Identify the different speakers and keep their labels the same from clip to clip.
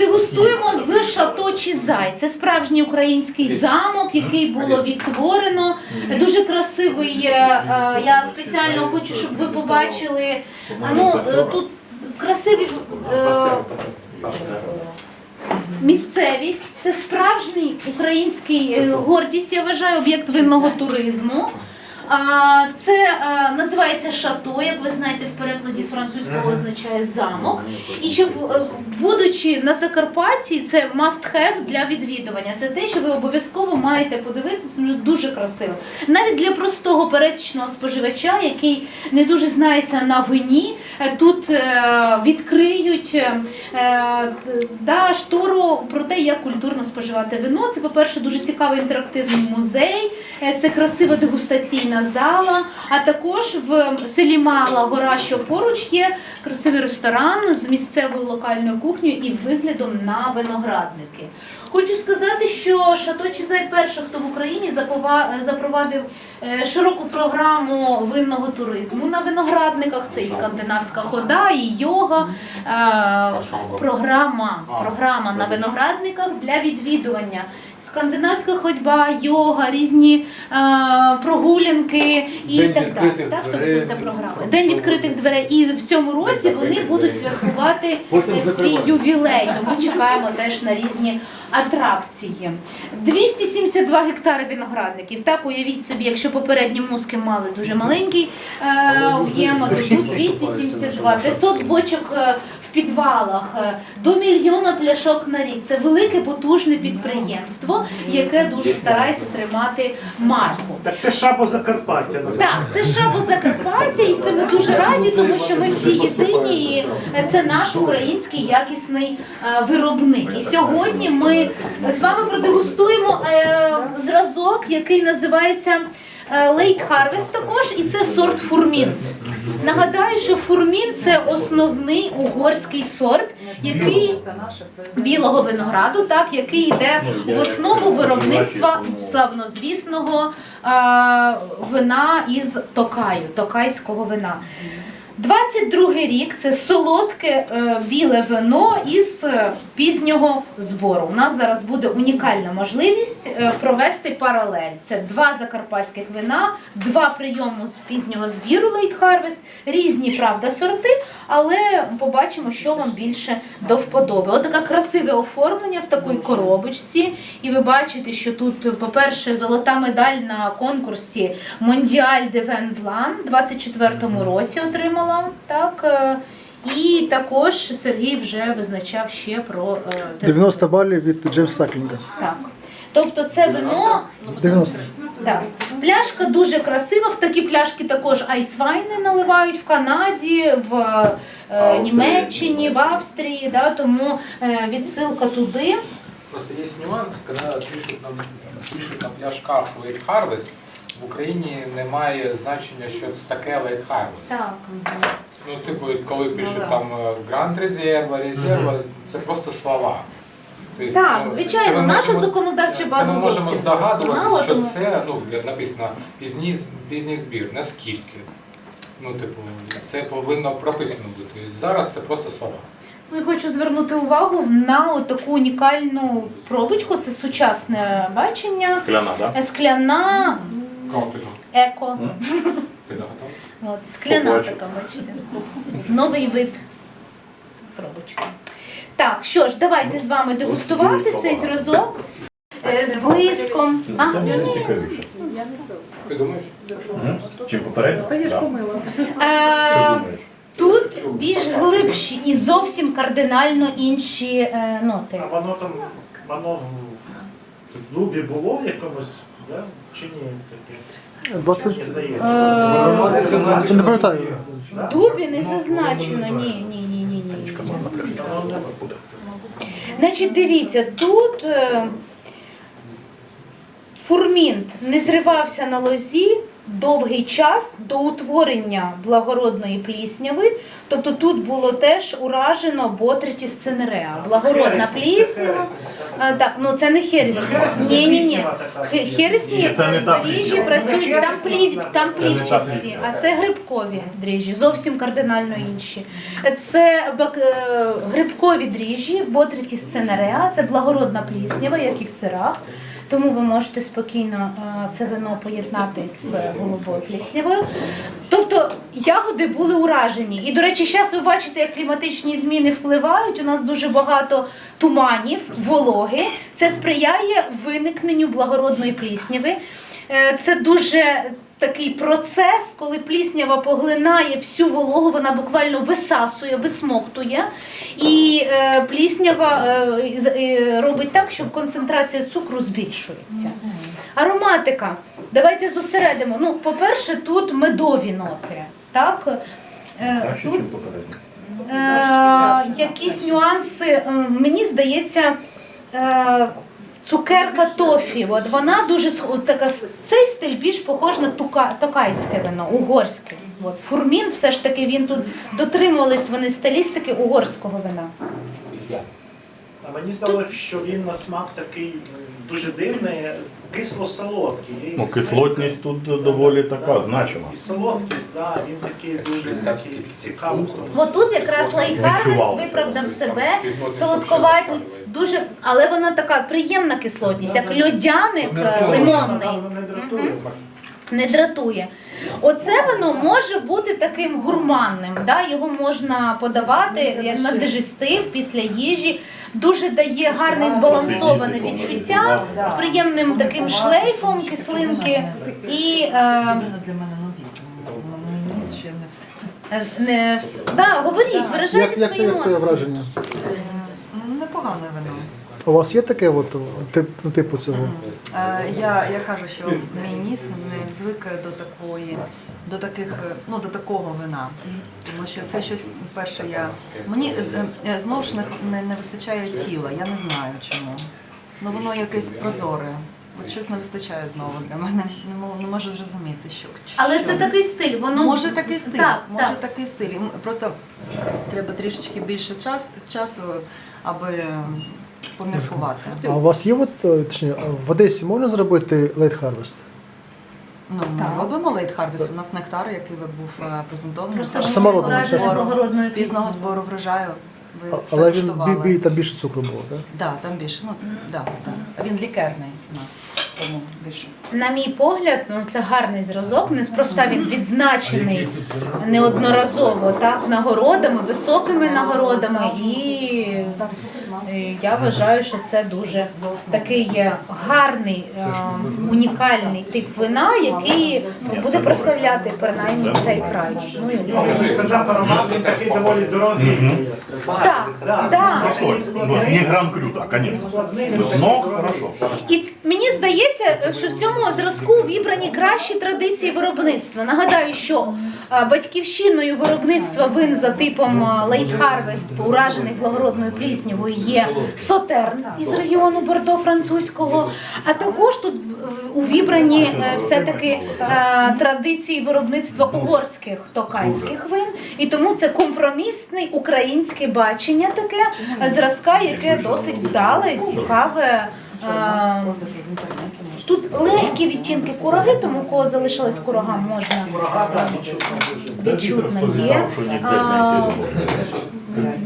Speaker 1: подегустуємо з Шато Чізай. Це справжній український замок, який було відтворено. Дуже красивий. е, е, Я спеціально хочу, щоб ви побачили. Ну е, тут красиві. Місцевість це справжній український гордість, я вважаю, об'єкт винного туризму. Це е, називається шато, як ви знаєте, в перекладі з французького означає замок. І щоб, е, будучи на Закарпатті, це must have для відвідування. Це те, що ви обов'язково маєте подивитися, дуже, дуже красиво. Навіть для простого пересічного споживача, який не дуже знається на вині, е, тут відкриють да, штору про те, як культурно споживати вино. Це, по-перше, дуже цікавий інтерактивний музей, це красива дегустаційна зала. А також в селі Мала Гора, що поруч є красивий ресторан з місцевою локальною кухнею і виглядом на виноградники. Хочу сказати, що Шато Чизай перший, хто в Україні запровадив е, широку програму винного туризму на виноградниках. Це і скандинавська хода, і йога. е, Програма, програма на виноградниках для відвідування. Скандинавська ходьба, йога, різні е, прогулянки і
Speaker 2: День
Speaker 1: так далі. Так, тобто це програма. День відкритих дверей. І в цьому році вони будуть святкувати е, свій ювілей. Тому чекаємо теж на різні атракції. 272 гектари виноградників. Так, уявіть собі, якщо попередні муски мали дуже маленький е, об'єм, то тут 272, 500 бочок е, в підвалах, е, до мільйона пляшок на рік. Це велике потужне підприємство, яке дуже старається тримати марку.
Speaker 3: Так це шабо Закарпаття.
Speaker 1: Так, це Шабо Закарпаття, і це ми дуже раді, тому що ми всі єдині, і це наш український якісний е, виробник. І сьогодні ми з вами продегустуємо е, зразок, який називається. Late Harvest також, і це сорт фурмінт. Нагадаю, що фурмін це основний угорський сорт, який білого винограду, так який йде в основу виробництва славнозвісного вина із Токаю, токайського вина. 22 рік це солодке е, біле вино із е, пізнього збору. У нас зараз буде унікальна можливість е, провести паралель. Це два закарпатських вина, два прийому з пізнього збіру Late Harvest, різні, правда, сорти, але побачимо, що вам більше до вподоби. От таке красиве оформлення в такій коробочці. І ви бачите, що тут, по-перше, золота медаль на конкурсі Мондіаль де Вен Блан у 24-му році отримала. Так, е, і також Сергій вже визначав ще про е,
Speaker 4: 90 балів від Джеймса Саклінга.
Speaker 1: так. Тобто це вино
Speaker 4: 90.
Speaker 1: так. Пляшка дуже красива. В такі пляшки також айсвайни наливають в Канаді, в е, Німеччині, в Австрії. Да, тому е, відсилка туди.
Speaker 5: Просто есть нюанс, когда пишуть на, пишуть на пляшках Late Harvest, в Україні немає значення, що це таке Late Harvest.
Speaker 1: Так.
Speaker 5: Ну, типу, коли пишуть
Speaker 1: да.
Speaker 5: там е, Grand Reserve, Reserve, це просто слова.
Speaker 1: Так, звичайно, наша законодавча база
Speaker 5: Це ми можемо
Speaker 1: зовсім
Speaker 5: здогадуватися, що це ну, написано пізній, пізній збір. Наскільки? Ну, типу, це повинно прописано бути. Зараз це просто слова.
Speaker 1: Ну і хочу звернути увагу на таку унікальну пробочку. Це сучасне бачення.
Speaker 6: Скляна?
Speaker 1: Е, Скляна еко.
Speaker 5: Ти нагадав?
Speaker 1: От, скляна
Speaker 6: Побачу.
Speaker 1: така, бачите. Новий вид пробочки. Так, що ж, давайте з вами дегустувати цей зразок е, з блиском. А?
Speaker 6: Це мені цікавіше.
Speaker 5: Ти думаєш?
Speaker 6: Чим попередньо? Та я ж помила.
Speaker 1: Е. Тут більш глибші і зовсім кардинально інші е, ноти.
Speaker 3: А воно там, воно в в дубі було в якомусь, да? чи ні? Таке?
Speaker 4: 20.
Speaker 3: Мені здається.
Speaker 1: Е,
Speaker 4: Не пам'ятаю.
Speaker 1: В дубі не зазначено, ні, ні, ні, ні, ні.
Speaker 6: буде.
Speaker 1: Значить, дивіться, тут е, фурмінт не зривався на лозі довгий час до утворення благородної плісняви. Тобто тут було теж уражено Ботритіс цинереа. Благородна пліснява. А, так, ну це не. Хересність Ні, ні, ні. Хересні
Speaker 6: Це не та
Speaker 1: дріжджі працюють, там, плів, там плівчиці, а це грибкові дріжджі, зовсім кардинально інші. Це бак- е, грибкові дріжджі, ботритіс ценереа, це благородна пліснява, як і в сирах. Тому ви можете спокійно е, це вино поєднати з е, голубою пліснявою. Тобто ягоди були уражені. І, до речі, зараз ви бачите, як кліматичні зміни впливають. У нас дуже багато туманів, вологи. Це сприяє виникненню благородної плісняви. Е, Це дуже такий процес, коли пліснява поглинає всю вологу, вона буквально висасує, висмоктує. І е, пліснява е, е, робить так, що концентрація цукру збільшується. Ароматика. Давайте зосередимо. Ну, по-перше, тут медові ноти. Так? Е, Тут. Е, якісь нюанси, мені здається, е, цукерка тофі. От вона дуже от така, цей стиль більш похож на тука, токайське вино, угорське. От, фурмін, все ж таки, він тут дотримувались вони стилістики угорського вина.
Speaker 3: А мені здалося, що він на смак такий дуже дивний, кисло-солодкий.
Speaker 6: Ну, кислотність тут доволі така значима.
Speaker 3: І солодкість, да, він такий дуже такий цікавий. в тому
Speaker 1: От тут якраз лайхарвест
Speaker 6: Відчувалося.
Speaker 1: виправдав себе, солодковатність, дуже, але вона така приємна кислотність, як льодяник е, лимонний.
Speaker 3: Не дратує.
Speaker 1: Оце воно може бути таким гурманним. Да? Його можна подавати як на дежестив після їжі. Дуже дає гарне збалансоване відчуття з приємним таким шлейфом кислинки і е,
Speaker 2: ще не
Speaker 1: е, не да, говоріть, виражайте свої емоції.
Speaker 2: Непогане вино.
Speaker 4: У вас є таке от, тип, ну, типу цього?
Speaker 2: Е, Я, я кажу, що мій ніс не звик до такої, до таких, е, ну до такого вина. Тому що це щось перше. Я мені е, е, знову ж не, не, не вистачає тіла. Я не знаю чому. Ну воно якесь прозоре. От щось не вистачає знову для мене. Не можу, не можу зрозуміти, що.
Speaker 1: Але
Speaker 2: що.
Speaker 1: це такий стиль. Воно
Speaker 2: Може такий стиль,
Speaker 1: Так,
Speaker 2: може
Speaker 1: так.
Speaker 2: такий стиль. Просто треба трішечки більше час, часу, аби поміркувати.
Speaker 4: А у вас є от, е, точніше, в Одесі можна зробити лейт харвест?
Speaker 2: Ну, ми робимо лейт харвест. У нас нектар, який був е, презентований.
Speaker 1: Просто
Speaker 2: пізного збору врожаю. Ви
Speaker 4: Але він бі, бі, там більше цукру було, так?
Speaker 2: Да, там більше. Ну, да, да. Він лікерний у нас, тому більше.
Speaker 1: На мій погляд, ну це гарний зразок. Неспроста він відзначений неодноразово так нагородами, високими нагородами, і е, я вважаю, що це дуже такий е, гарний, е, унікальний тип вина, який буде прославляти принаймні цей край. Ну, і-
Speaker 3: сказав, аромат він такий доволі дорогий.
Speaker 1: Так, так.
Speaker 6: Стой, ну, не гран
Speaker 3: складний, він
Speaker 6: хорошо.
Speaker 1: І мені здається, що в цьому зразку вібрані кращі традиції виробництва. Нагадаю, що батьківщиною виробництва вин за типом а, Late Harvest, уражений благородною пліснявою, є Сотерн із регіону Бордо французького. А також тут в- в- увібрані е, все-таки е, традиції виробництва угорських токайських вин. І тому це компромісне українське бачення таке е, зразка, яке досить вдале, цікаве. Е, Тут легкі відтінки кураги, тому кого залишилась курага, можна відчутно є. А,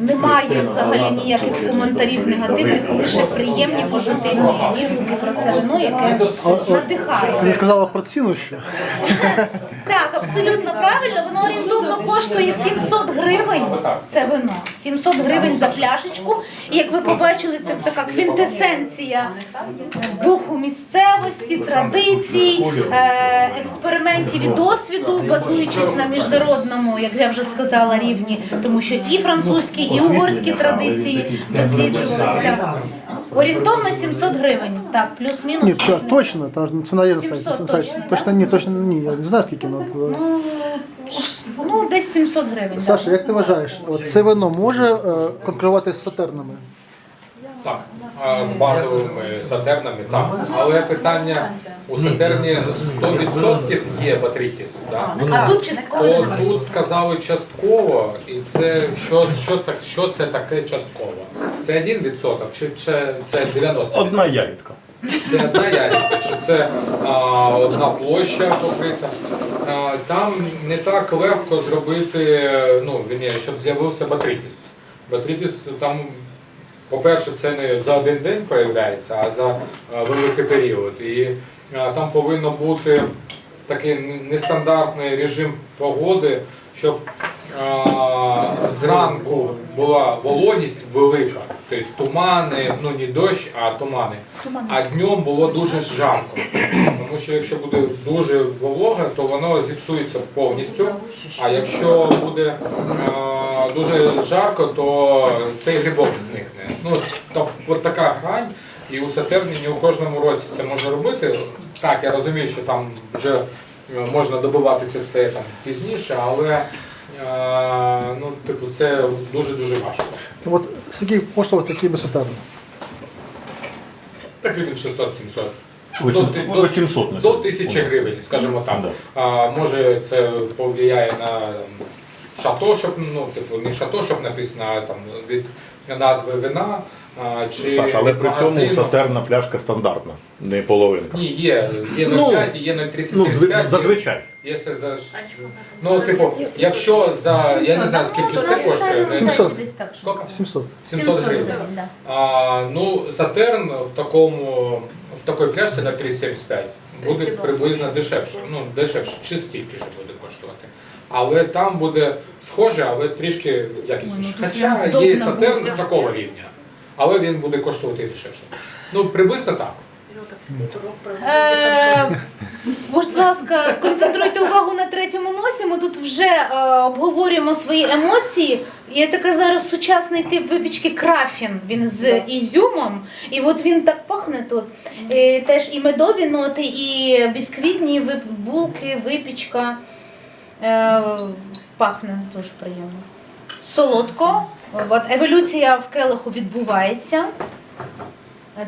Speaker 1: Немає взагалі ніяких коментарів негативних, лише приємні позитивні відгуки про це вино, яке
Speaker 4: Ти
Speaker 1: надихає.
Speaker 4: не сказала про ціну ще?
Speaker 1: Абсолютно правильно. Воно орієнтовно коштує 700 гривень. Це вино. 700 гривень за пляшечку. І як ви побачили, це така квінтесенція духу місцевості, традицій, е, експериментів і досвіду, базуючись на міжнародному, як я вже сказала, рівні, тому що і французькі, і угорські традиції досліджувалися. Орієнтовно 700 гривень. Так, плюс-мінус.
Speaker 4: Ні, це точно, там ціна є на сайті.
Speaker 1: 700
Speaker 4: сайті.
Speaker 1: точно,
Speaker 4: Точно ні, точно ні. Я не знаю скільки. Ну,
Speaker 1: Ну, десь 700 гривень.
Speaker 4: Саша,
Speaker 1: да.
Speaker 4: як ти вважаєш, от це вино може е, конкурувати з сатернами?
Speaker 5: Так, а, з базовими сатернами, так. Але питання у сатерні 100% є батрикіс. Да?
Speaker 1: А тут частково немає.
Speaker 5: тут сказали частково, і це що, що, так, що це таке частково? Це 1% чи це, це 90%?
Speaker 6: Одна ягідка.
Speaker 5: Це одна ягідка, чи це а, одна площа покрита. А, там не так легко зробити, ну, вірні, щоб з'явився батрикіс. Батрикіс там, по-перше, це не за один день проявляється, а за великий період. І там повинно бути такий нестандартний режим погоди, щоб зранку була вологість велика, тобто тумани, ну не дощ, а тумани. А днем було дуже жарко. Тому що якщо буде дуже вологе, то воно зіпсується повністю. А якщо буде е, дуже жарко, то цей грибок зникне. Ну, тобто от така грань. І у Сатерні у кожному році це можна робити. Так, я розумію, що там вже е, можна добиватися це там пізніше, але е, ну, типу, це дуже-дуже важко.
Speaker 4: Ну, От скільки коштували такі висотерни?
Speaker 5: Так гривень 600-700.
Speaker 6: Вісім-
Speaker 5: До- до-
Speaker 6: 800
Speaker 5: До
Speaker 6: сьогодні.
Speaker 5: тисячі гривень, скажімо так.
Speaker 6: Да.
Speaker 5: А, може це повлияє на шато, щоб, ну, типу, не шато, щоб написано, там від назви вина. А, чи
Speaker 6: Саша, але при цьому
Speaker 5: магазину.
Speaker 6: сатерна пляшка стандартна, не половинка.
Speaker 5: Ні, є, є
Speaker 6: Ну,
Speaker 5: 0,5, є
Speaker 6: Ну,
Speaker 5: 0,375.
Speaker 6: зв- зазвичай.
Speaker 5: Є це за... Ну, типу, якщо за, я не знаю, скільки це коштує. не-
Speaker 4: 700.
Speaker 5: Скільки?
Speaker 4: 700.
Speaker 5: 700 гривень.
Speaker 1: да.
Speaker 5: А, ну, Сатерн в такому в такій пляшці на 3,75 буде приблизно дешевше. Ну, дешевше, чи стільки ж буде коштувати. Але там буде схоже, але трішки
Speaker 1: ну
Speaker 5: якісніше. Хоча є Сатерн такого рівня, але він буде коштувати дешевше. Ну, приблизно так.
Speaker 1: Е, Будь ласка, сконцентруйте увагу на третьому носі. Ми тут вже е, обговорюємо свої емоції. Є такий зараз сучасний тип випічки крафін. Він з ізюмом. І от він так пахне тут. І теж і медові ноти, і бісквітні вип- булки, випічка. Е, пахне дуже приємно. Солодко. От, еволюція в келиху відбувається.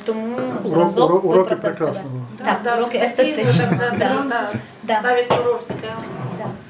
Speaker 1: Тому
Speaker 4: Урок-
Speaker 1: зразок
Speaker 4: урок- Уроки
Speaker 1: себе.
Speaker 4: прекрасного.
Speaker 1: Так, уроки естетичного. Да. Да.
Speaker 7: Навіть порожника.